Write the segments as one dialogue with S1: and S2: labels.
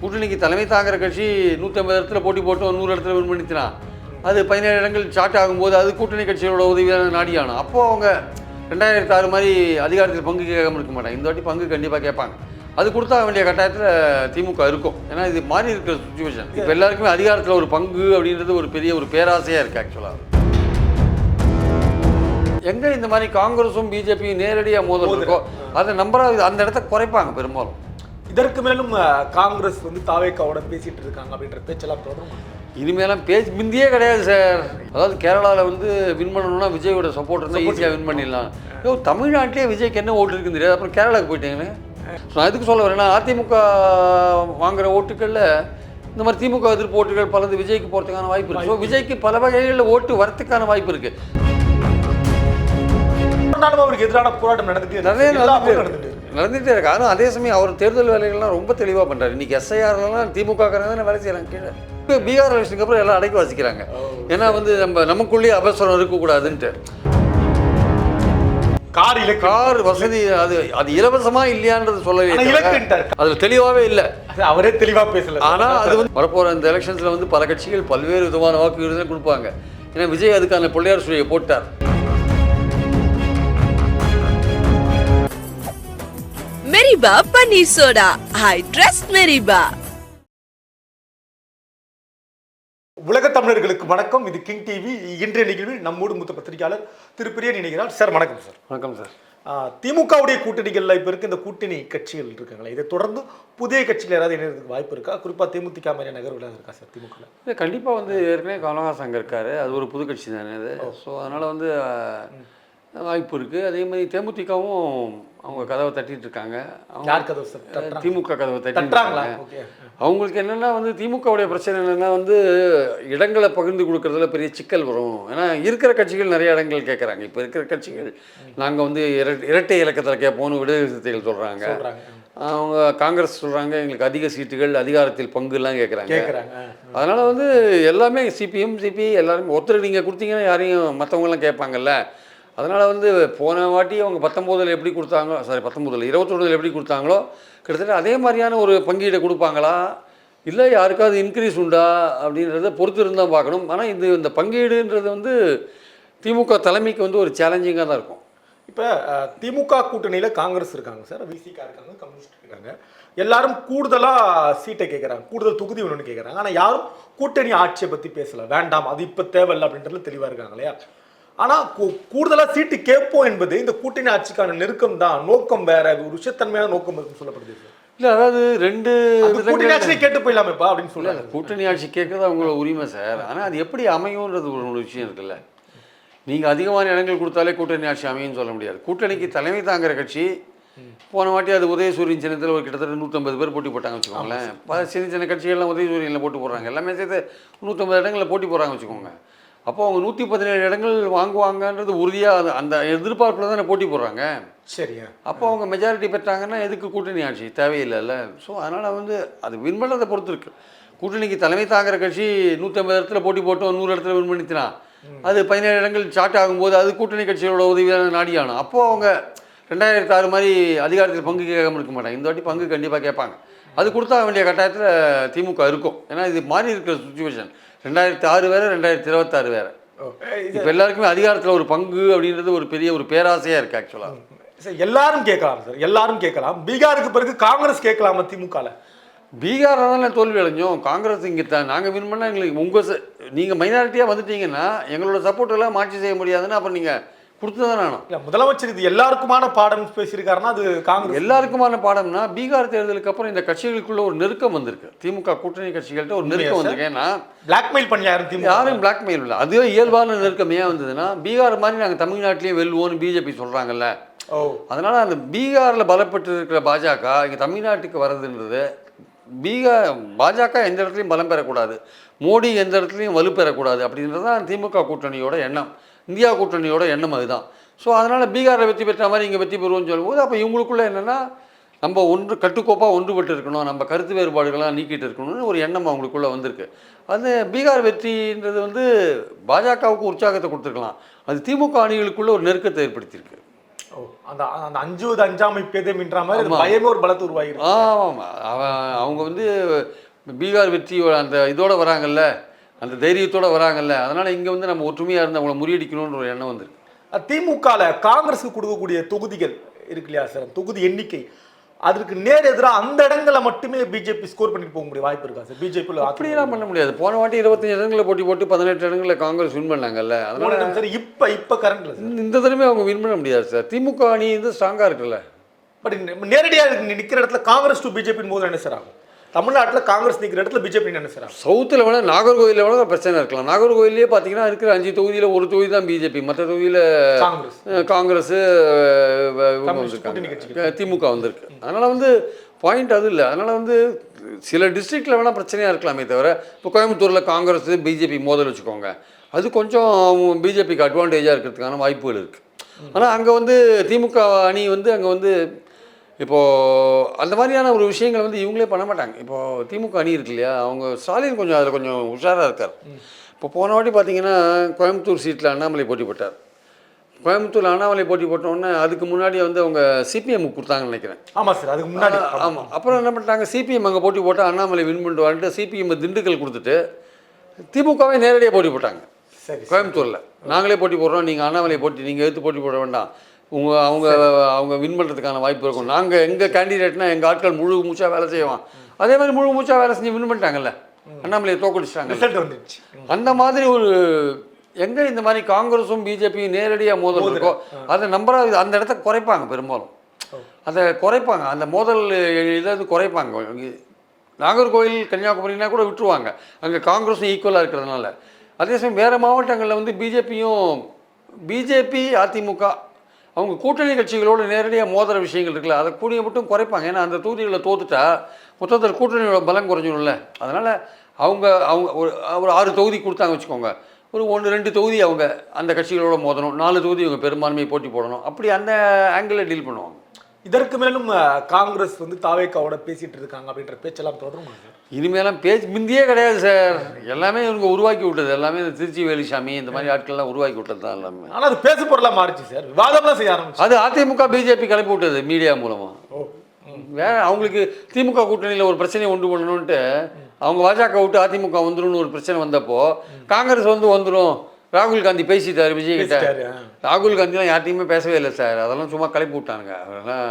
S1: கூட்டணிக்கு தலைமை தாங்குற கட்சி நூற்றி ஐம்பது இடத்துல போட்டி போட்டு நூறு இடத்துல வின் பண்ணிச்சுனா அது பதினேழு இடங்கள் சாட் ஆகும்போது அது கூட்டணி கட்சிகளோட உதவியான நாடியானோம் அப்போது அவங்க ரெண்டாயிரத்தி ஆறு மாதிரி அதிகாரத்தில் பங்கு கேட்காம இருக்க மாட்டாங்க. இந்த வாட்டி பங்கு கண்டிப்பாக கேட்பாங்க. அது கொடுத்தா வேண்டிய கட்டாயத்தில் திமுக இருக்கும். ஏன்னா இது மாறி இருக்கிற சுச்சுவேஷன் இப்போ எல்லாருக்குமே அதிகாரத்தில் ஒரு பங்கு அப்படின்றது ஒரு பெரிய ஒரு பேராசையாக இருக்குது ஆக்சுவலாக எங்கே இந்த மாதிரி காங்கிரஸும் பிஜேபியும் நேரடியாக மோதல் இருக்கோ அதை நம்பராக அந்த இடத்த குறைப்பாங்க பெரும்பாலும்.
S2: இதற்கு மேலும் காங்கிரஸ் வந்து தாவேக்காவோட பேசிட்டு இருக்காங்க அப்படின்ற பேச்செல்லாம் தொடரும்.
S1: இனிமேலாம் பேச்சு முந்தியே கிடையாது சார். அதாவது கேரளாவில் வந்து வின் பண்ணணும்னா விஜயோட சப்போர்ட் இருந்தால் ஈஸியாக வின் பண்ணிடலாம். ஐயோ தமிழ்நாட்டிலே விஜய்க்கு என்ன ஓட்டு இருக்குன்னு தெரியாது. அப்புறம் கேரளாவுக்கு போயிட்டீங்கன்னு ஸோ நான் எதுக்கு சொல்ல வரேன்னா அதிமுக வாங்குற ஓட்டுகளில் இந்த மாதிரி திமுக எதிர்ப்பு ஓட்டுகள் பலது விஜய்க்கு போகிறதுக்கான வாய்ப்பு இருக்குது ஸோ விஜய்க்கு பல வகைகளில் ஓட்டு வரத்துக்கான வாய்ப்பு இருக்குது
S2: அவருக்கு எதிரான போராட்டம் நடந்துட்டு
S1: நிறைய நடந்துட்டு
S2: ஊரும்
S1: இருக்கு. ஆனால் அதே சமயம் அவர் தேர்தல் வேலைகள்லாம் ரொம்ப தெளிவாக பண்ணுறாரு இன்னைக்கு எஸ்ஐஆர்லாம் திமுக தானே வேலை செய்கிறாங்க கீழே. இப்போ பீகார் எலெக்ஷனுக்கு அப்புறம் எல்லாம் அடைக்க வாசிக்கிறாங்க. ஏன்னா வந்து நம்ம நமக்குள்ளேயே அபசரம் இருக்கக்கூடாதுன்ட்டு.
S2: கார் இலக்கு.
S1: கார் வசதி அது அது இலவசமா இல்லையான்றது சொல்லவே இல்லை. அதுல தெளிவாகவே இல்லை.
S2: அவரே தெளிவா பேசல.
S1: ஆனா அது வந்து வரப்போற இந்த எலெக்ஷன்ஸ்ல வந்து பல கட்சிகள் பல்வேறு விதமான வாக்குறுதிகளை கொடுப்பாங்க. ஏன்னா விஜய் அதுக்கான பிள்ளையார் சுழியை போட்டார்.
S3: மெரிபா பன்னீர் சோடா ஐ ட்ரஸ்ட் மெரிபா
S2: உலக தமிழர்களுக்கு வணக்கம். இது கிங் டிவி இன்றைய நிகழ்வில் நம்மோடு மூத்த பத்திரிகையாளர் திரு பிரியன் இணைகிறார். சார் வணக்கம் சார்.
S1: வணக்கம் சார்.
S2: திமுகவுடைய கூட்டணிகள்ல இப்ப இருக்க இந்த கூட்டணி கட்சிகள் இருக்காங்களே இதை தொடர்ந்து புதிய கட்சிகள் யாராவது இணையறதுக்கு வாய்ப்பு இருக்கா? குறிப்பா தேமுதிக மாதிரியான நகர்வுல இருக்கா சார் திமுக
S1: கண்டிப்பாக வந்து ஏற்கனவே கமலஹாசன் அங்கே இருக்காரு. அது ஒரு புது கட்சி தானே அது. ஸோ அதனால் வந்து வாய்ப்பு இருக்குது அதே மாதிரி தேமுதிகவும் அவங்க கதவை தட்டிட்டு இருக்காங்க அவங்க-? திமுக கதவை தட்டிட்டு அவங்களுக்கு என்னென்னா வந்து திமுகவுடைய பிரச்சனை என்னென்னா வந்து இடங்களை பகிர்ந்து கொடுக்கறதுல பெரிய சிக்கல் வரும். ஏன்னா இருக்கிற கட்சிகள் நிறைய இடங்கள் கேட்குறாங்க இப்போ இருக்கிற கட்சிகள் நாங்கள் வந்து இரட்டை இரட்டை இலக்கத்தில் கேட்போம்னு விடுதலை சிறுத்தைகள் சொல்கிறாங்க
S2: சொல்றாங்க.
S1: அவங்க காங்கிரஸ் சொல்கிறாங்க எங்களுக்கு அதிக சீட்டுகள் அதிகாரத்தில் பங்குலாம் கேட்குறாங்க
S2: கேட்குறாங்க
S1: அதனால் வந்து எல்லாமே சிபிஎம் சிபி எல்லாருமே ஒருத்தர் நீங்கள் கொடுத்தீங்கன்னா யாரையும் மற்றவங்களாம் கேட்பாங்கல்ல. அதனால் வந்து போன வாட்டி அவங்க பத்தொம்போதில் எப்படி கொடுத்தாங்களோ சாரி பத்தொம்போதில் இருபத்தொன்னில் எப்படி கொடுத்தாங்களோ கிட்டத்தட்ட அதே மாதிரியான ஒரு பங்கீடை கொடுப்பாங்களா? இல்லை யாருக்காவது இன்க்ரீஸ் உண்டா? அப்படின்றத பொறுத்து இருந்தால் பார்க்கணும். ஆனால் இது இந்த பங்கீடுன்றது வந்து திமுக தலைமைக்கு வந்து ஒரு சேலஞ்சிங்காக தான் இருக்கும்.
S2: இப்போ திமுக கூட்டணியில் காங்கிரஸ் இருக்காங்க சார் விசிகா இருக்காங்க கம்யூனிஸ்ட் இருக்காங்க. எல்லாரும் கூடுதலாக சீட்டை கேட்குறாங்க கூடுதல் தொகுதி வேணும்னு கேட்குறாங்க ஆனால் யாரும் கூட்டணி ஆட்சியை பற்றி பேசலை. வேண்டாம் அது இப்போ தேவையில்லை அப்படின்றதுல தெளிவாக இருக்காங்க இல்லையா? ஆனா கூ- கூடுதலா சீட்டு கேட்போம் என்பது இந்த கூட்டணி ஆட்சிக்கான நெருக்கம் தான். நோக்கம் வேற ஒரு விஷயத்தன்மையான நோக்கம் இருக்குன்னு சொல்லப்படுது.
S1: இல்லை அதாவது ரெண்டு
S2: கூட்டணி ஆட்சியை கேட்டு போயிடலாமேப்பா அப்படின்னு சொல்லுவாங்க
S1: கூட்டணி ஆட்சி கேட்கறது அவங்களோட உரிமை சார். ஆனால் அது எப்படி அமையும்ன்றது ஒரு விஷயம் இருக்குல்ல. நீங்கள் அதிகமான இடங்கள் கொடுத்தாலே கூட்டணி ஆட்சி அமையும்னு சொல்ல முடியாது. கூட்டணிக்கு தலைமை தாங்குற கட்சி போன வாட்டி அது உதயசூரியன் சின்னத்தில் ஒரு கிட்டத்தட்ட நூற்றம்பது பேர் போட்டி போட்டாங்க வச்சுக்கோங்களேன். சின்ன சின்ன கட்சிகள்லாம் உதயசூரியனில் போட்டு போடுறாங்க. எல்லாமே சேர்த்து நூற்றம்பது இடங்களில் போட்டி போடுறாங்க வச்சுக்கோங்க. அப்போ அவங்க நூற்றி பதினேழு இடங்கள் வாங்குவாங்கன்றது உறுதியாக அந்த எதிர்பார்ப்பில் தானே போட்டி போடுறாங்க.
S2: சரியா?
S1: அப்போ அவங்க மெஜாரிட்டி பெற்றாங்கன்னா எதுக்கு கூட்டணி ஆட்சி தேவையில்லைல்ல. ஸோ அதனால் வந்து அது வின் பண்ணதை பொறுத்து இருக்கு கூட்டணிக்கு தலைமை தாங்குற கட்சி நூற்றி ஐம்பது இடத்துல போட்டி போட்டு ஒரு நூறு இடத்துல வின் பண்ணிச்சுனா அது பதினேழு இடங்கள் சாட் ஆகும்போது அது கூட்டணி கட்சிகளோட உதவியான நாடியானோம் அப்போது அவங்க ரெண்டாயிரத்தி ஆறு மாதிரி அதிகாரத்தில் பங்கு கேட்காம இருக்க மாட்டாங்க. இந்த வாட்டி பங்கு கண்டிப்பாக கேட்பாங்க. அது கொடுத்தா வேண்டிய கட்டாயத்தில் திமுக இருக்கும். ஏன்னா இது மாறி இருக்கிற சுச்சுவேஷன் ரெண்டாயிரத்தி ஆறு வேறு ரெண்டாயிரத்தி இருபத்தாறு வேறு. இப்போ எல்லாருக்குமே அதிகாரத்தில் ஒரு பங்கு அப்படின்றது ஒரு பெரிய ஒரு பேராசையாக இருக்குது ஆக்சுவலாக
S2: சார் எல்லாரும் கேட்கலாம் சார் எல்லாரும் கேட்கலாம். பீகாருக்கு பிறகு காங்கிரஸ் கேட்கலாமா திமுகல?
S1: பீகாரில் தானே தோல்வி அடைஞ்சோம். காங்கிரஸ் இங்கே தான் நாங்கள் வின் பண்ணால் எங்களுக்கு உங்கள் நீங்கள் மைனாரிட்டியாக வந்துட்டீங்கன்னா எங்களோட சப்போர்ட் எல்லாம் மாற்றி செய்ய முடியாதுன்னு அப்புறம் நீங்கள் கொடுத்து தான் வேணும்
S2: இல்ல முதலமைச்சர் இது எல்லாருக்குமான பாடம் பேசியிருக்காருன்னா அது காங்கிரஸ்.
S1: எல்லாருக்குமான பாடம்னா பீகார் தேர்தலுக்கு அப்புறம் இந்த கட்சிகளுக்குள்ள ஒரு நெருக்கம் வந்திருக்கு. திமுக கூட்டணி கட்சிகள்கிட்ட ஒரு நெருக்கம் வந்திருக்கு. ஏன்னா
S2: பிளாக்மெயில் பண்ணி யாரும் திமுக?
S1: யாரும் பிளாக்மெயில் இல்லை. அதுவே இயல்பான நெருக்கம் ஏன் வந்ததுன்னா பீகார் மாதிரி நாங்கள் தமிழ்நாட்டிலேயே வெல்லுவோம்னு பிஜேபி சொல்கிறாங்கல்ல அதனால் அந்த பீகாரில் பலப்பட்டு இருக்கிற பாஜக இங்கே தமிழ்நாட்டுக்கு வர்றதுன்றது பீகார் பாஜக எந்த இடத்துலையும் பலம் பெறக்கூடாது. மோடி எந்த இடத்துலையும் வலு பெறக்கூடாது அப்படின்றது தான் திமுக கூட்டணியோட எண்ணம். இந்தியா கூட்டணியோட எண்ணம் அதுதான். ஸோ அதனால் பீகாரில் வெற்றி பெற்ற மாதிரி இங்கே வெற்றி பெறுவோம்னு சொல்லும்போது அப்போ இவங்களுக்குள்ள என்னென்னா நம்ம ஒன்று கட்டுக்கோப்பாக ஒன்றுபட்டு இருக்கணும் நம்ம கருத்து வேறுபாடுகள்லாம் நீக்கிட்டு இருக்கணும்னு ஒரு எண்ணம் அவங்களுக்குள்ள வந்திருக்கு. அது பீகார் வெற்றின்றது வந்து பாஜகவுக்கு உற்சாகத்தை கொடுத்துருக்கலாம். அது திமுக அணிகளுக்குள்ள ஒரு நெருக்கத்தை ஏற்படுத்தியிருக்கு.
S2: ஓ அந்த அந்த அஞ்சுவது அஞ்சாமை பேதம்ன்ற மாதிரி. பயமே ஒரு பலத்தை உருவாகிருக்கு
S1: ஆமாம் அவன் அவங்க வந்து பீகார் வெற்றி அந்த இதோட வராங்கல்ல அந்த தைரியத்தோட வராங்கல்ல. அதனால் இங்கே வந்து நம்ம ஒற்றுமையாக இருந்து அவங்கள முறியடிக்கணுன்ற ஒரு எண்ணம் வந்துருக்கு.
S2: திமுகல காங்கிரஸுக்கு கொடுக்கக்கூடிய தொகுதிகள் இருக்கு இல்லையா சார்? தொகுதி எண்ணிக்கை. அதற்கு நேர் எதிராக அந்த இடங்களை மட்டுமே பிஜேபி ஸ்கோர் பண்ணிட்டு போக முடிய வாய்ப்பு இருக்கா சார்? பிஜேபி
S1: அப்படியெல்லாம் பண்ண முடியாது. போன வாட்டி இருபத்தஞ்சு இடங்களில் போட்டி போட்டு பதினெட்டு இடங்களில் காங்கிரஸ் வின் பண்ணாங்கல்ல. அதனால
S2: சார் இப்ப இப்ப கரண்ட்ல
S1: இந்த- தடவை அவங்க வின் பண்ண முடியாது சார். திமுக அணி வந்து ஸ்ட்ராங்காக இருக்குல்ல.
S2: பட் நேரடியா இருக்கு நிக்கிற இடத்துல காங்கிரஸ் டு பிஜேபி போது என்ன சார் ஆகும்? தமிழ்நாட்டுல காங்கிரஸ் நிக்கிற இடத்துல பிஜேபி ஆகும்
S1: சவுத்தில் வேணால் நாகர்கோவிலில் வேணால் பிரச்சனை இருக்கலாம். நாகர்கோவிலே பார்த்தீங்கன்னா இருக்கிற அஞ்சு தொகுதியில் ஒரு தொகுதி தான் பிஜேபி. மற்ற தொகுதியில்
S2: காங்கிரஸ். கட்சிகள்.
S1: திமுக வந்திருக்கு. அதனால் வந்து பாயிண்ட் அது இல்லை. அதனால் வந்து சில டிஸ்ட்ரிக்டில் வேணால் பிரச்சனையாக இருக்கலாமே தவிர இப்போ கோயம்புத்தூரில் காங்கிரஸ் பிஜேபி மோதல் வச்சுக்கோங்க. அது கொஞ்சம் பிஜேபிக்கு அட்வான்டேஜாக இருக்கிறதுக்கான வாய்ப்புகள் இருக்குது ஆனால் அங்கே வந்து திமுக அணி வந்து அங்கே வந்து இப்போது அந்த மாதிரியான ஒரு விஷயங்களை வந்து இவங்களே பண்ண மாட்டாங்க. இப்போது திமுக அணி இருக்கு இல்லையா அவங்க ஸ்டாலின் கொஞ்சம் அதில் கொஞ்சம் உஷாராக இருக்கார். இப்போ போன வாட்டி பார்த்தீங்கன்னா கோயம்புத்தூர் சீட்டில் அண்ணாமலை போட்டி போட்டார். கோயம்புத்தூர் அண்ணாமலை போட்டி போட்டோன்னே அதுக்கு முன்னாடி வந்து அவங்க சிபிஎம் கொடுத்தாங்கன்னு நினைக்கிறேன்.
S2: ஆமா சார் அதுக்கு முன்னாடி.
S1: ஆமாம் அப்புறம் என்ன பண்ணிட்டாங்க சிபிஎம் அங்கே போட்டி போட்டால் அண்ணாமலை வின் பண்ணிட்டு சிபிஎம் திண்டுக்கல் கொடுத்துட்டு திமுகவே நேரடியாக போட்டி போட்டாங்க.
S2: சரி
S1: கோயம்புத்தூரில். நாங்களே போட்டி போடுறோம் நீங்கள் அண்ணாமலை போட்டி நீங்கள் எடுத்து போட்டி போட வேண்டாம். உங்கள் அவங்க அவங்க வின் பண்ணுறதுக்கான வாய்ப்பு இருக்கும். நாங்கள் எங்கள் கேண்டிடேட்னா எங்கள் ஆட்கள் முழு மூச்சாக வேலை செய்வோம் அதே மாதிரி முழு மூச்சாக வேலை செஞ்சு வின் பண்ணிட்டாங்கல்ல? அண்ணாமலையை தோக்கடிச்சிட்டாங்க அந்த மாதிரி ஒரு எங்கே இந்த மாதிரி காங்கிரஸும் பிஜேபியும் நேரடியாக மோதல் இருக்கோ அதை நம்பராது அந்த இடத்த குறைப்பாங்க பெரும்பாலும். அதை குறைப்பாங்க. அந்த மோதல் இதை வந்து குறைப்பாங்க. நாகர்கோவில் கன்னியாகுமரினா கூட விட்டுருவாங்க. அங்கே காங்கிரஸும் ஈக்குவலாக இருக்கிறதுனால. அதே சமயம் வேறு மாவட்டங்களில் வந்து பிஜேபியும் பிஜேபி அதிமுக அவங்க கூட்டணி கட்சிகளோடு நேரடியாக மோதுற விஷயங்கள் இருக்குல்ல அதை கூடிய மட்டும் குறைப்பாங்க. ஏன்னா அந்த தொகுதிகளை தோத்துட்டா மொத்தத்தில் கூட்டணியோட பலம் குறைஞ்சிடும்ல. அதனால் அவங்க அவங்க ஒரு ஒரு ஆறு தொகுதி கொடுத்தாங்க வச்சுக்கோங்க. ஒரு ஒன்று ரெண்டு தொகுதி அவங்க அந்த கட்சிகளோட மோதணும். நாலு தொகுதி இவங்க பெரும்பான்மையை போட்டி போடணும். அப்படி அந்த ஆங்கிளில் டீல் பண்ணுவாங்க.
S2: இதற்கு மேலும் காங்கிரஸ் வந்து தாவேக்காவோட பேசிட்டு இருக்காங்க அப்படின்ற பேச்செல்லாம் தொடரும்
S1: இனிமேலாம் பேச்சு முந்தியே கிடையாது சார். எல்லாமே இவங்க உருவாக்கி விட்டது. எல்லாமே இந்த திருச்சி வேலுசாமி இந்த மாதிரி ஆட்கள்லாம் உருவாக்கி விட்டது தான் எல்லாமே.
S2: ஆனா அது பேசு பொருளா மாறிச்சு சார். விவாதம்லாம் செய்ய ஆரம்பிச்சு.
S1: அது அதிமுக பிஜேபி கிளப்பி விட்டது மீடியா மூலமாக வேற அவங்களுக்கு திமுக கூட்டணியில் ஒரு பிரச்சனையை உண்டு பண்ணணுன்ட்டு அவங்க பாஜக விட்டு அதிமுக வந்துரும்னு ஒரு பிரச்சனை வந்தப்போ காங்கிரஸ் வந்து வந்துடும் ராகுல் காந்தி பேசிட்டாரு விஜய் கிட்ட. ராகுல் காந்திலாம் யார்ட்டையுமே பேசவே இல்லை சார். அதெல்லாம் சும்மா கிளப்பி விட்டானுங்க. அவரெல்லாம்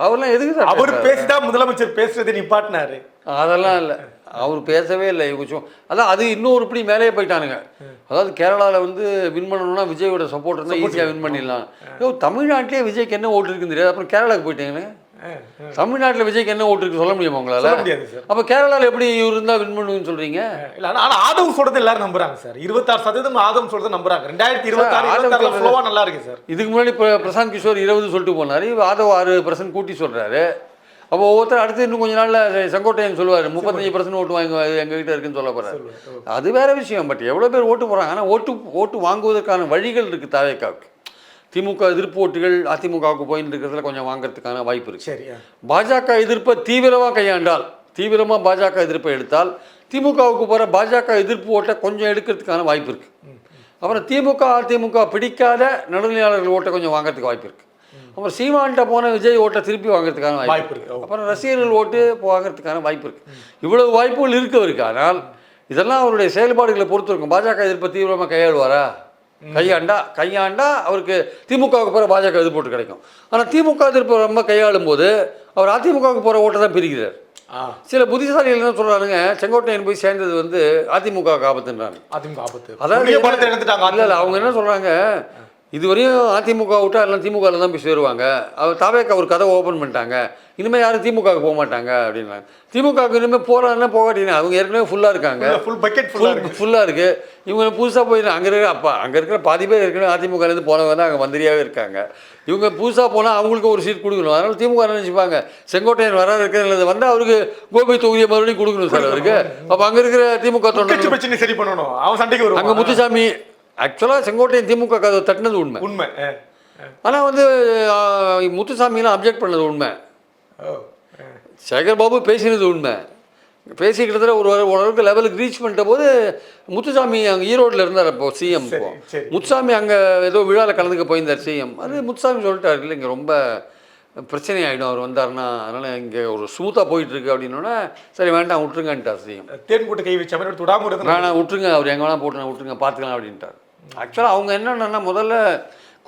S1: அவர்லாம் எதுக்கு சார்
S2: அவர்? பேசிதான் முதலமைச்சர் பேசுறதை நிப்பாட்டினாரு.
S1: அதெல்லாம் இல்லை. அவர் பேசவே இல்லை இவங்க சும்மா. அதான் அது இன்னும் ஒரு படி மேலேயே போயிட்டானுங்க. அதாவது கேரளாவில் வந்து வின் பண்ணணும்னா விஜயோட சப்போர்ட் இருந்தால் ஈஸியாக வின் பண்ணிடலாம். ஐயோ தமிழ்நாட்டிலே விஜய்க்கு என்ன ஓட்டு இருக்குன்னு தெரியாது. அப்புறம் கேரளாவுக்கு போயிட்டீங்கன்னு தமிழ்நாட்டில் விஜய்க்கு என்ன ஓட்டு இருக்கு சொல்ல முடியுமா உங்களால்? அப்போ கேரளாவில் எப்படி இவர் இருந்தால் வின் பண்ணுவீங்கன்னு சொல்கிறீங்க
S2: இல்ல ஆனா ஆனா ஆதவ் சொல்றது எல்லாரும் நம்புறாங்க சார். இருபத்தாறு சதவீதம் ஆதம் சொல்றது நம்புறாங்க. ரெண்டாயிரத்தி இருபத்தாறு நல்லா இருக்கு சார்.
S1: இதுக்கு முன்னாடி இப்போ பிரசாந்த் கிஷோர் இருபது சொல்லிட்டு போனார். ஆதவ் ஆறு பர்சன்ட் கூட்டி சொல்கிறாரு அப்போ ஒவ்வொருத்தர் அடுத்து இன்னும் கொஞ்ச நாளில் செங்கோட்டையன் சொல்லுவார் முப்பத்தஞ்சு பர்சன்ட் ஓட்டு வாங்க எங்கள் கிட்ட இருக்குன்னு சொல்ல போகிறாரு அது வேற விஷயம் பட் எவ்வளோ பேர் ஓட்டு போகிறாங்க ஆனால் ஓட்டு ஓட்டு வாங்குவதற்கான வழிகள் இருக்குது தாவேக்காவுக்கு. திமுக எதிர்ப்பு ஓட்டுகள் அதிமுகவுக்கு போயின்னு இருக்கிறதுல கொஞ்சம் வாங்குறதுக்கான வாய்ப்பு இருக்குது
S2: சரி.
S1: பாஜக எதிர்ப்பை தீவிரமாக கையாண்டால் தீவிரமாக பாஜக எதிர்ப்பை எடுத்தால் திமுகவுக்கு போகிற பாஜக எதிர்ப்பு ஓட்டை கொஞ்சம் எடுக்கிறதுக்கான வாய்ப்பு இருக்குது அப்புறம் திமுக அதிமுக பிடிக்காத நடுநிலையாளர்கள் ஓட்டை கொஞ்சம் வாங்குறதுக்கு வாய்ப்பு இருக்குது அப்புறம் சீமான்கிட்ட போன விஜய் ஓட்டை திருப்பி வாங்குறதுக்கான வாய்ப்பு
S2: வாய்ப்பு
S1: இருக்கு.
S2: இருக்கு.
S1: அப்புறம் ரசிகர்கள் ஓட்டு வாங்குறதுக்கான வாய்ப்பு இருக்குது இவ்வளவு வாய்ப்புகள் இருக்கு அவருக்கு. ஆனால் இதெல்லாம் அவருடைய செயல்பாடுகளை பொறுத்து இருக்கும் பாஜக எதிர்ப்பை தீவிரமாக கையாளுவாரா? கையாண்டா? கையாண்டா அவருக்கு திமுகவுக்கு போகிற பாஜக எதிர்ப்பு ஓட்டு கிடைக்கும். ஆனால் திமுக எதிர்ப்பு ரொம்ப கையாளும் போது அவர் அதிமுகவுக்கு போகிற ஓட்டை தான் பிரிக்கிறார். சில புத்திசாலிகள் என்ன சொல்கிறானுங்க செங்கோட்டையன் போய் சேர்ந்தது வந்து அதிமுக ஆபத்துன்றாங்க.
S2: அதிமுக ஆபத்து.
S1: அதாவது இல்லை அவங்க என்ன சொல்கிறாங்க இதுவரையும் அதிமுக விட்டா எல்லாம் திமுகவில் தான் போய் சேருவாங்க. அவர் தாவேக்கு ஒரு கதை ஓப்பன் பண்ணிட்டாங்க. இனிமேல் யாரும் திமுகவுக்கு போக மாட்டாங்க அப்படின்னாங்க திமுகவுக்கு இனிமேல் போகிறாங்கன்னா போகாட்டீங்க அவங்க ஏற்கனவே ஃபுல்லாக இருக்காங்க.
S2: ஃபுல் பக்கெட்
S1: ஃபுல்
S2: இருக்கு.
S1: ஃபுல்லாக இருக்குது இவங்க புதுசாக போய் அங்கே இருக்கிற அப்பா அங்கே இருக்கிற பாதி பேர் ஏற்கனவே அதிமுகலேருந்து போனவங்க தான் அங்கே மந்திரியாகவே இருக்காங்க. இவங்க புதுசாக போனால் அவங்களுக்கு ஒரு சீட் கொடுக்கணும். அதனால் திமுக நினைச்சுப்பாங்க? செங்கோட்டையன் வர இருக்கிறது வந்து அவருக்கு கோபி தொகுதியை மறுபடியும் கொடுக்கணும் சார் அவருக்கு. அப்போ அங்கே இருக்கிற திமுக தொண்டர்கள்
S2: பிரச்சனை சரி பண்ணணும். அவன் சண்டைக்கு
S1: அங்கே முத்துசாமி ஆக்சுவலாக செங்கோட்டையன் திமுக கதவை தட்டினது உண்மை.
S2: உண்மை.
S1: ஆனால் வந்து முத்துசாமிலாம் அப்ஜெக்ட் பண்ணது உண்மை. சேகர் பாபு பேசினது உண்மை. பேசி கிட்டத்தட்ட ஒரு ஓரளவுக்கு லெவலுக்கு ரீச் பண்ணிட்ட போது முத்துசாமி அங்கே ஈரோட்டில் இருந்தார் அப்போ சிஎம். முத்துசாமி அங்கே ஏதோ விழாவில் கலந்துக்க போயிருந்தார் சிஎம் அது முத்துசாமி சொல்லிட்டார் இல்லை இங்கே ரொம்ப பிரச்சனை ஆகிடும் அவர் வந்தாருன்னா அதனால் இங்கே ஒரு ஸ்மூத்தாக போயிட்டு இருக்கு அப்படின்னோடனே சரி வேண்டாம் விட்டுருங்கன்ட்டார் சிஎம்
S2: தேன் கூட்டு கை வச்ச மாதிரி எடுத்து விடாம இருந்தா
S1: வேணாம் விட்டுருங்க. அவர் எங்கே வேணால் போட்டு விட்டுருங்க. பார்த்துக்கலாம். அப்படின்ட்டார். ஆக்சுவலாக அவங்க என்னென்னா முதல்ல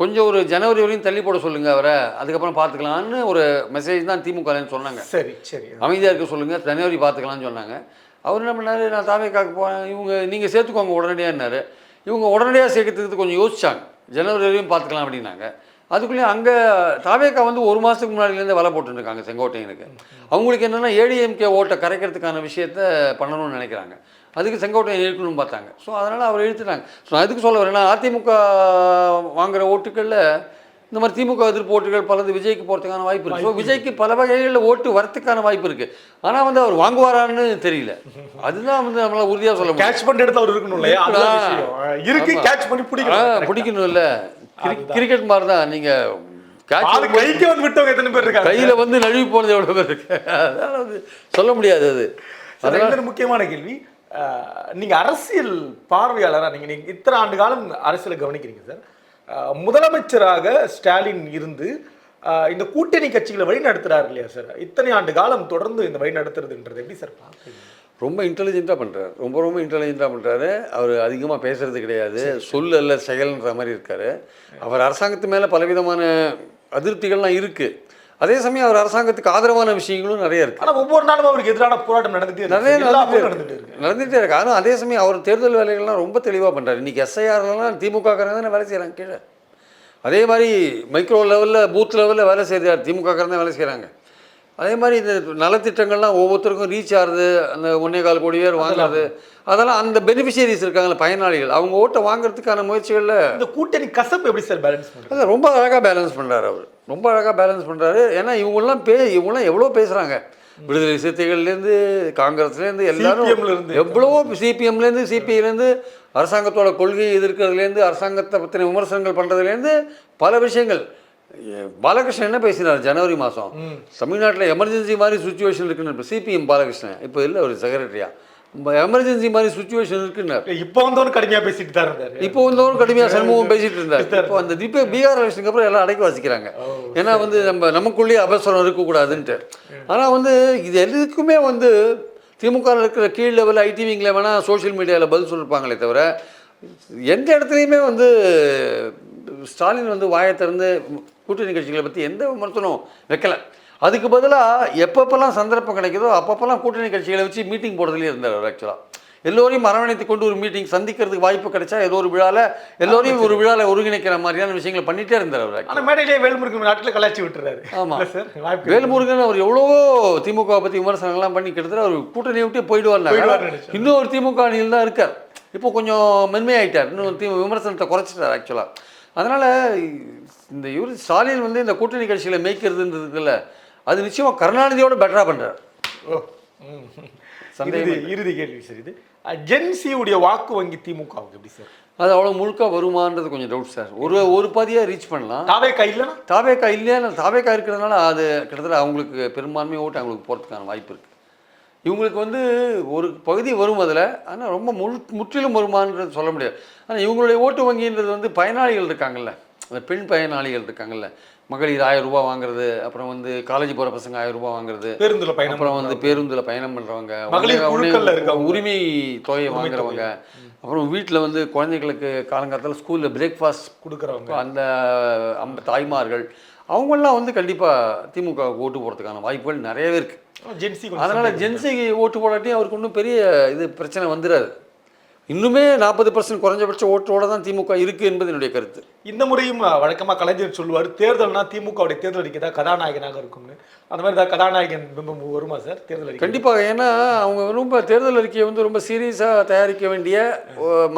S1: கொஞ்சம் ஒரு ஜனவரி வரையும் தள்ளி போட சொல்லுங்க அவரை. அதுக்கப்புறம் பார்த்துக்கலான்னு ஒரு மெசேஜ் தான் திமுகலேன்னு சொன்னாங்க.
S2: சரி சரி.
S1: அமைதியாக இருக்க சொல்லுங்கள் ஜனவரி பார்த்துக்கலாம்னு சொன்னாங்க. அவர் என்ன பண்ணாரு நான் தாவேக்காக்கு போகிறேன் இவங்க நீங்கள் சேர்த்துக்கோங்க உடனடியான்னாரு. இவங்க உடனடியாக சேர்க்கறதுக்கு கொஞ்சம் யோசிச்சாங்க. ஜனவரி வரையும் பார்த்துக்கலாம் அப்படின்னாங்க. அதுக்குள்ளேயும் அங்கே தாவேக்கா வந்து ஒரு மாதத்துக்கு முன்னாடிலேருந்து வலை போட்டுருக்காங்க செங்கோட்டையனுக்கு. அவங்களுக்கு என்னென்னா ஏடிஎம்கே ஓட்டை கரைக்கிறதுக்கான விஷயத்த பண்ணணும்னு நினைக்கிறாங்க. அதுக்கு செங்கோட்டையன் இழுக்கணும்னு பார்த்தாங்க. ஸோ அதனால் அவர் இழுத்துட்டாங்க. ஸோ நான் எதுக்கு சொல்ல வரேன்னா அதிமுக வாங்குற ஓட்டுகளில் இந்த மாதிரி திமுக எதிர்ப்பு ஓட்டுகள் பலது விஜய்க்கு போகிறதுக்கான வாய்ப்பு இருக்குது ஸோ விஜய்க்கு பல வகைகளில் ஓட்டு வரத்துக்கான வாய்ப்பு இருக்குது ஆனால் வந்து அவர் வாங்குவாரான்னு தெரியல. அதுதான் வந்து நம்மளால் உறுதியாக சொல்ல
S2: கேட்ச் பண்ணி எடுத்து அவர் இருக்கணும் இல்லையா இருக்கு. கேட்ச் பண்ணி பிடிக்கணும்.
S1: பிடிக்கணும் இல்லை கிரிக்கெட் மாதிரி தான் நீங்கள்
S2: கைக்கு வந்து விட்டவங்க எத்தனை பேர் இருக்காங்க?
S1: கையில் வந்து நழுவி போனது எவ்வளோ பேர் இருக்கு? அதனால் அது சொல்ல முடியாது அது.
S2: இன்னொரு முக்கியமான கேள்வி. அஹ், நீங்க அரசியல் பார்வையாளரா நீங்க நீங்க இத்தனை ஆண்டு காலம் அரசியலை கவனிக்கிறீங்க சார். முதலமைச்சராக ஸ்டாலின் இருந்து இந்த கூட்டணி கட்சிகளை வழி நடத்துறாரு இல்லையா சார்? இத்தனை ஆண்டு காலம் தொடர்ந்து இந்த வழி நடத்துறதுன்றது எப்படி சார் பார்க்குறீங்க?
S1: ரொம்ப இன்டெலிஜென்ட்டாக பண்ணுறாரு ரொம்ப ரொம்ப இன்டெலிஜென்ட்டாக பண்ணுறாரு அவர் அதிகமாக பேசுறது கிடையாது. சொல் அல்ல செயல்ன்ற மாதிரி இருக்கார். அவர் அரசாங்கத்து மேலே பலவிதமான அதிருப்திகள்லாம் இருக்குது அதே சமயம் அவர் அரசாங்கத்துக்கு ஆதரவான விஷயங்களும் நிறைய இருக்குது
S2: ஆனா ஒவ்வொரு நாளும் அவருக்கு எதிரான போராட்டம் நடந்துட்டே இருக்கு.
S1: நிறைய நடந்துட்டே இருக்கு.
S2: இருக்கு.
S1: நடந்துகிட்டே இருக்கு. ஆனால் அதே சமயம் அவர் தேர்தல் வேலைகள்லாம் ரொம்ப தெளிவாக பண்ணுறாரு இன்றைக்கி எஸ்ஐஆர்லாம் திமுக தானே வேலை செய்கிறாங்க கீழே. அதே மாதிரி மைக்ரோ லெவலில் பூத் லெவலில் வேலை செய்கிறார் திமுக தான் வேலை செய்கிறாங்க அதே மாதிரி இந்த நலத்திட்டங்கள்லாம் ஒவ்வொருத்தருக்கும் ரீச் ஆகுது. அந்த ஒன்னே கால் கோடி பேர் வாங்குறது. அதெல்லாம் அந்த பெனிஃபிஷியரிஸ் இருக்காங்கல்ல பயனாளிகள். அவங்க ஓட்டை வாங்குறதுக்கான முயற்சிகளில்
S2: இந்த கூட்டணி கசப்பு எப்படி சார் பேலன்ஸ்
S1: அதை ரொம்ப அழகாக பேலன்ஸ் பண்ணுறாரு அவர். ரொம்ப அழகாக பேலன்ஸ் பண்ணுறாரு ஏன்னா இவங்கெல்லாம் பே இவங்கெல்லாம் எவ்வளோ பேசுகிறாங்க விடுதலை சிறுத்தைகள்லேருந்து காங்கிரஸ்லேருந்து எல்லாரும். எவ்வளவோ சிபிஎம்லேருந்து சிபிஐலேருந்து அரசாங்கத்தோட கொள்கையை எதிர்க்கிறதுலேருந்து அரசாங்கத்தை பற்றின விமர்சனங்கள் பண்ணுறதுலேருந்து பல விஷயங்கள். பாலகிருஷ்ணன் என்ன பேசினார்? ஜனவரி மாதம் தமிழ்நாட்டில் எமர்ஜென்சி மாதிரி சுச்சுவேஷன் இருக்குன்னு இப்போ சிபிஎம் பாலகிருஷ்ணன். இப்போ இல்லை ஒரு செக்ரட்டரியா எமர்ஜென்சி மாதிரி சுச்சுவேஷன் இருக்குன்னார்
S2: இப்போ வந்தவன் கடுமையா பேசிட்டு தான் இருந்தாரு.
S1: இப்போ வந்தவரும் கடுமையாக சண்முகம் பேசிட்டு இருந்தார். இப்போ அந்த இப்போ பீகார் எலெக்ஷனுக்கு அப்புறம் எல்லாம் அடக்கி வாசிக்கிறாங்க. ஏன்னா வந்து நம்ம நமக்குள்ளேயே அபஸ்வரம் இருக்கக்கூடாதுன்ட்டு. ஆனால் வந்து இது எதுக்குமே வந்து திமுக இருக்கிற கீழ் லெவல் ஐடி விங்கில் வேணால் சோஷியல் மீடியாவில் பதில் சொல்லிருப்பாங்களே தவிர எந்த இடத்துலையுமே வந்து ஸ்டாலின் வந்து வாயை திறந்து கூட்டணி கட்சிகளை பற்றி எந்த விமர்சனம் வைக்கல. அதுக்கு பதிலாக எப்பப்பெல்லாம் சந்தர்ப்பம் கிடைக்குதோ அப்பப்பெல்லாம் கூட்டணி கட்சிகளை வச்சு மீட்டிங் போடுறதுலேயே இருந்தார் ஆக்சுவலாக எல்லோரையும் அரவணைத்து கொண்டு ஒரு மீட்டிங் சந்திக்கிறதுக்கு வாய்ப்பு கிடைச்சா ஏதோ ஒரு விழாவில் எல்லோரையும் ஒரு விழாவில் ஒருங்கிணைக்கிற மாதிரியான விஷயங்களை பண்ணிட்டே இருந்தார் அவர்
S2: ஆனா மேடையிலே வேல்முருகன் நாட்டில் கலாச்சி விட்டுறாரு.
S1: ஆமா.
S2: இல்ல சார் வாய்ப்பு
S1: வேல்முருகன் அவர் எவ்வளவோ திமுக பற்றி விமர்சனங்கள்லாம் பண்ணி கிட்டத்தட்ட அவர் கூட்டணியை விட்டே போயிடுவார். இன்னும் ஒரு திமுக அணியில் தான் இருக்கார். இப்போ கொஞ்சம் மென்மையாயிட்டார். இன்னும் தி விமர்சனத்தை குறைச்சிட்டார் ஆக்சுவலாக அதனால் இந்த இவர் ஸ்டாலின் வந்து இந்த கூட்டணி கட்சிகளை மேய்க்கிறதுன்றதுக்குல்ல அது நிச்சயமாக கருணாநிதியோட பெட்டராக பண்ணுறார்
S2: ஓ.
S1: சந்தேகமே
S2: இறுதி கேள்வி சார் இது. ஜென்சியுடைய வாக்கு வங்கி திமுகவுக்கு எப்படி சார்?
S1: அது அவ்வளோ முழுக்க வருமான்றது கொஞ்சம் டவுட் சார். ஒரு ஒரு பாதியாக ரீச் பண்ணலாம்.
S2: தாவே கையிலனா
S1: தாவேக்கா இல்லையா? தாவேக்கா இருக்கிறதுனால அது கிட்டத்தட்ட அவங்களுக்கு பெரும்பான்மை ஓட்டு அவங்களுக்கு போகிறதுக்கான வாய்ப்பு இருக்குது இவங்களுக்கு வந்து ஒரு பகுதி வரும் அதில். ஆனால் ரொம்ப முழு முற்றிலும் வருமானது சொல்ல முடியாது. ஆனால் இவங்களுடைய ஓட்டு வங்கின்றது வந்து பயனாளிகள் இருக்காங்கல்ல. அந்த பெண் பயனாளிகள் இருக்காங்கல்ல. மகளிர் ஆயிரம் ரூபாய் வாங்குறது அப்புறம் வந்து காலேஜ் போகிற பசங்க ஆயிரம் ரூபாய் வாங்குறது
S2: பேருந்துல பயணம்
S1: அப்புறம் வந்து பேருந்தில் பயணம் பண்ணுறவங்க. உரிமை தொகையை வாங்குறவங்க. அப்புறம் வீட்டில் வந்து குழந்தைகளுக்கு காலங்காலத்தில் ஸ்கூலில் பிரேக்ஃபாஸ்ட்
S2: கொடுக்குறவங்க.
S1: அந்த அம்ப தாய்மார்கள் அவங்கெல்லாம் வந்து கண்டிப்பாக திமுக ஓட்டு போடுறதுக்கான வாய்ப்புகள் நிறையவே இருக்குது அதனால் ஜென்சிக்கு ஓட்டு போடாட்டி அவருக்கு ஒன்றும் பெரிய இது பிரச்சனை வந்துடாது இன்னுமே நாற்பது பர்சன்ட் குறைஞ்சபட்ச ஓட்டோட தான் திமுக இருக்குது என்பது என்னுடைய கருத்து.
S2: இந்த முறையும் அஹ், வழக்கமா கலைஞர் சொல்லுவார் தேர்தல்னா திமுகவுடைய தேர்தல் அறிக்கை தான் கதாநாயகனாக இருக்கும்னு. அந்த மாதிரி தான் கதாநாயகன் பிம்பம் வருமா சார் தேர்தல் அறிக்கை
S1: கண்டிப்பாக ஏன்னா அவங்க ரொம்ப தேர்தல் அறிக்கையை வந்து ரொம்ப சீரியஸாக தயாரிக்க வேண்டிய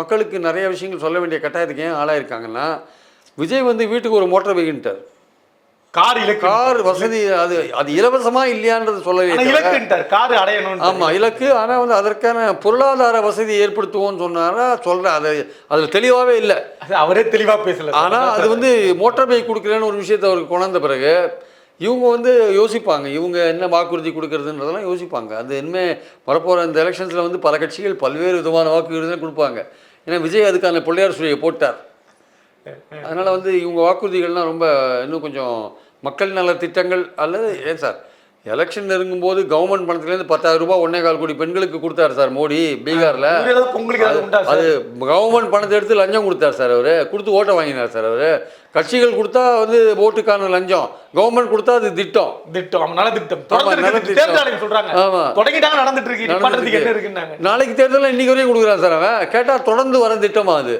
S1: மக்களுக்கு நிறைய விஷயங்கள் சொல்ல வேண்டிய கட்டாயத்துக்கு ஏன் ஆளாயிருக்காங்கன்னா விஜய் வந்து வீட்டுக்கு ஒரு மோட்டார் பைக்கின்ட்டார்
S2: கார் இலக்கு
S1: கார் வசதி அது அது இலவசமா இல்லையான்றது சொல்லவே
S2: இலக்குன்ட்டார் கார் அடையணும்
S1: ஆமா இலக்கு ஆனா வந்து அதற்கான பொருளாதார வசதி ஏற்படுத்துவோம்னு சொன்னாரா சொல்றேன் அது அதுல தெளிவாவே இல்லை.
S2: அவரே தெளிவா பேசல.
S1: ஆனா அது வந்து மோட்டார் பைக் கொடுக்குறேன்னு ஒரு விஷயத்தை அவருக்கு கொண்டாந்த பிறகு இவங்க வந்து யோசிப்பாங்க இவங்க என்ன வாக்குறுதி கொடுக்கறதுன்றதெல்லாம் யோசிப்பாங்க. அது இனிமேல் வரப்போகிற இந்த எலெக்ஷன்ஸில் வந்து பல கட்சிகள் பல்வேறு விதமான வாக்குறுதிகளை கொடுப்பாங்க. ஏன்னா விஜய் அதுக்கான பிள்ளையார் சுழியை போட்டார். அதனால் வந்து இவங்க வாக்குறுதிகள்லாம் ரொம்ப இன்னும் கொஞ்சம் மக்கள் நல திட்டங்கள் அல்லது ஏன் சார்? எலெக்ஷன் நெருங்கும்போது கவர்மெண்ட் பணத்துலேருந்து பத்தாயிரம் ரூபாய் ஒன்னே கால் கோடி பெண்களுக்கு கொடுத்தாரு சார் மோடி பீகாரில். அது கவர்மெண்ட் பணத்தை எடுத்து லஞ்சம் கொடுத்தார் சார் அவர். கொடுத்து ஓட்டை வாங்கினார் சார் அவர். கட்சிகள் கொடுத்தா வந்து ஓட்டுக்கான லஞ்சம். கவர்மெண்ட் கொடுத்தா அது திட்டம்.
S2: திட்டம். நல திட்டம்.
S1: நாளைக்கு தேர்தலில் இன்னைக்கு வரையும் கொடுக்குறான் சார் அவன். கேட்டால் தொடர்ந்து வர திட்டமா அது.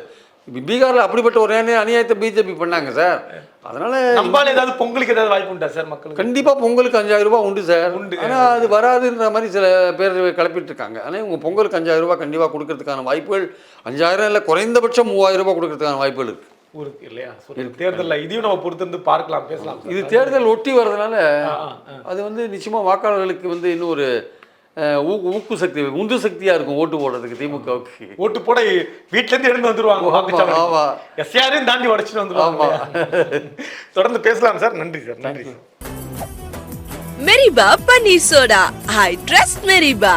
S1: பீகார்ல அப்படிப்பட்ட ஒரு அநியாய- அநியாயத்தை பிஜேபி பண்ணாங்க சார். அதனால
S2: நம்பால ஏதாவது பொங்கலுக்கு ஏதாவது வாய்ப்பு உண்டா சார் மக்களுக்கு
S1: கண்டிப்பா பொங்கலுக்கு அஞ்சாயிரம் ரூபாய் உண்டு சார்
S2: உண்டு.
S1: ஆனா அது வராதுன்ற மாதிரி சில பேர் கிளப்பிட்டு இருக்காங்க ஆனால் இவங்க பொங்கலுக்கு அஞ்சாயிரம் ரூபாய் கண்டிப்பா கொடுக்கறதுக்கான வாய்ப்புகள் அஞ்சாயிரம் இல்லை குறைந்தபட்சம் மூவாயிரம் ரூபாய் கொடுக்கறதுக்கான வாய்ப்புகள் இருக்கு
S2: ஊருக்கு இல்லையா. தேர்தல்ல இதையும் நம்ம பொறுத்திருந்து பார்க்கலாம் பேசலாம்.
S1: இது தேர்தல் ஒட்டி வர்றதுனால. அது வந்து நிச்சயமா வாக்காளர்களுக்கு வந்து இன்னும் ஒரு ஊக்கு சக்தி உந்து சக்தியா இருக்கும் ஓட்டு போடுறதுக்கு திமுகவுக்கு.
S2: ஓட்டு போட வீட்ல இருந்து எழுந்து வந்துருவாங்க.
S1: ஆமா, ஆமா.
S2: எஸ்ஆரையும் தாண்டி உடச்சிட்டு வந்துருவாங்க. தொடர்ந்து பேசலாம் சார். நன்றி சார். நன்றி
S3: Meriba Paneer Soda. I trust Meriba.